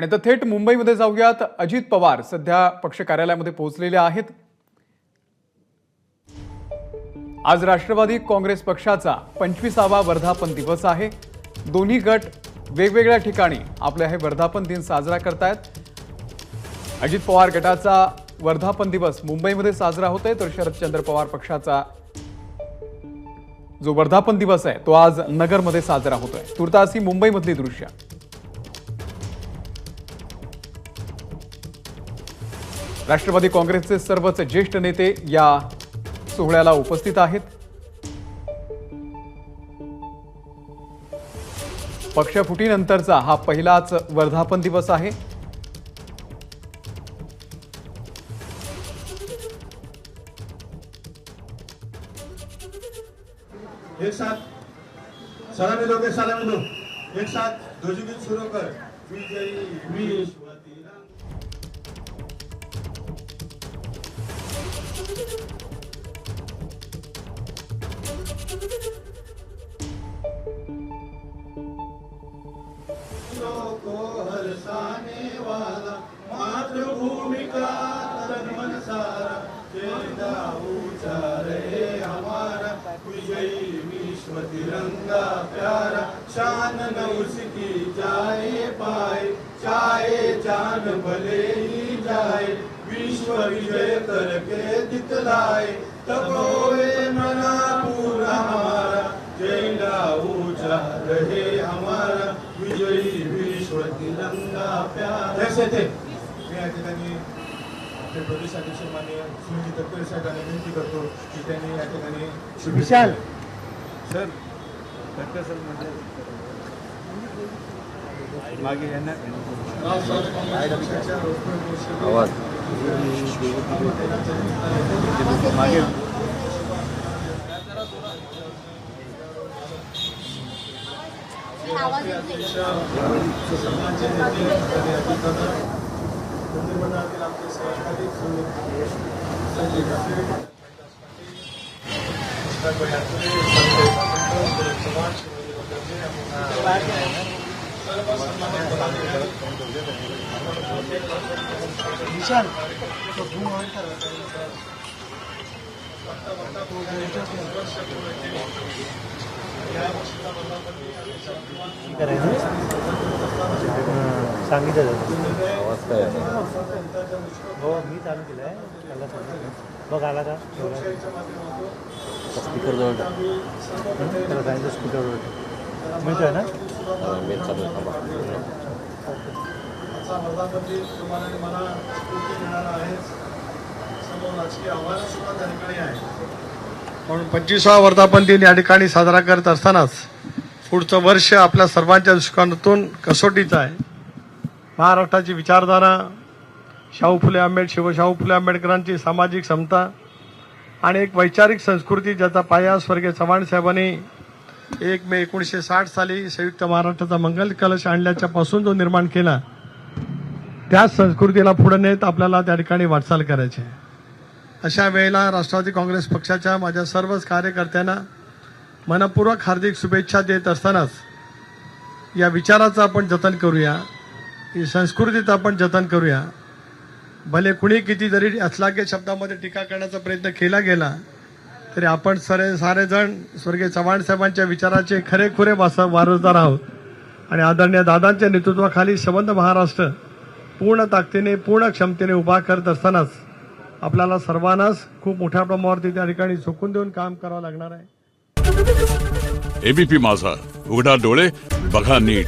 आणि आता थेट मुंबईमध्ये जाऊयात. अजित पवार सध्या पक्ष कार्यालयामध्ये पोहोचलेले आहेत. आज राष्ट्रवादी काँग्रेस पक्षाचा पंचवीसावा वर्धापन दिवस आहे. दोन्ही गट वेगवेगळ्या ठिकाणी आपले हे वर्धापन दिन साजरा करतायत. अजित पवार गटाचा वर्धापन दिवस मुंबईमध्ये साजरा होतोय. तर शरदचंद्र पवार पक्षाचा जो वर्धापन दिवस आहे तो आज नगरमध्ये साजरा होतोय. तुर्तासी मुंबईमधली दृश्य. राष्ट्रवादी काँग्रेसचे सर्वच ज्येष्ठ नेते या सोहळ्याला उपस्थित आहेत. पक्षफुटीनंतरचा हा पहिलाच वर्धापन दिवस आहे. एक साथ सलामी लोग सलामी लो एक साथ ध्वजगीत सुरू कर मी तिरंगा प्यारा शान न उसकी जाए पाए चाहे जान भले ही जाए विश्व विजय करके दिखलाए तब होए मना पूरा हमारा झेंडा ऊंचा रहे हमारा विजयी विश्व तिरंगा प्यारा. जैसे थे मी या ठिकाणी आपले प्रदेशाध्यक्ष माननीय सुनील तटकरे साहेबांना विनंती करतो की त्यांनी या ठिकाणी शुभेच्छा सर तटकरे सर म्हणजे मागे यांना राष्ट्रवादी काँग्रेस पक्षाच्या रोजगार परिषदेत मागे आवाज येत डोंगरे, आपण सर्व सन्मानित पदाधिकारी, सांगितलं हो मी चालू केलं आहे. त्याला सांगितलं. बघ आला का? स्पीकर जवळ. त्याला सांगितलं स्कूटरवर मिळतोय ना? मी चालू थांबा. आजचा वर्धापती तुम्हाला मला स्फूर्ती मिळणार आहे? समोर राजकीय आव्हानं सुद्धा त्या ठिकाणी आहे म्हणून पंचवीसावा वर्धापन दिन या ठिकाणी साजरा करत असतानाच पुढचं वर्ष आपल्या सर्वांच्या दृष्टिकोनातून कसोटीचं आहे. महाराष्ट्राची विचारधारा शाहू फुले आंबेड शिवशाहू फुले आंबेडकरांची सामाजिक समता आणि एक वैचारिक संस्कृती ज्याचा पाया स्वर्गीय चव्हाण साहेबांनी एक मे एकोणीसशे साठ साली संयुक्त महाराष्ट्राचा मंगल कलश आणल्याच्यापासून जो निर्माण केला त्याच संस्कृतीला पुढे नेत आपल्याला त्या ठिकाणी वाटचाल करायची अशा वेळेला राष्ट्रवादी काँग्रेस पक्षाच्या माझ्या सर्वच कार्यकर्त्यांना मनपूर्वक हार्दिक शुभेच्छा देत असतानाच या विचाराचं आपण जतन करूया. ही संस्कृतीचं आपण जतन करूया. भले कुणी किती जरी असलाग्य शब्दामध्ये टीका करण्याचा प्रयत्न केला गेला तरी आपण सरे सारेजण स्वर्गीय चव्हाण साहेबांच्या विचाराचे खरेखुरे वास वारसदार आहोत. आणि आदरणीय दादांच्या नेतृत्वाखाली संबंध महाराष्ट्र पूर्ण ताकदीने पूर्ण क्षमतेने उभा करत असतानाच आपल्याला सर्वांनाच खूप मोठ्या प्रमाणावरती त्या ठिकाणी झोकून देऊन काम करावं लागणार आहे. एबीपी माझा. उघडा डोळे बघा नीट.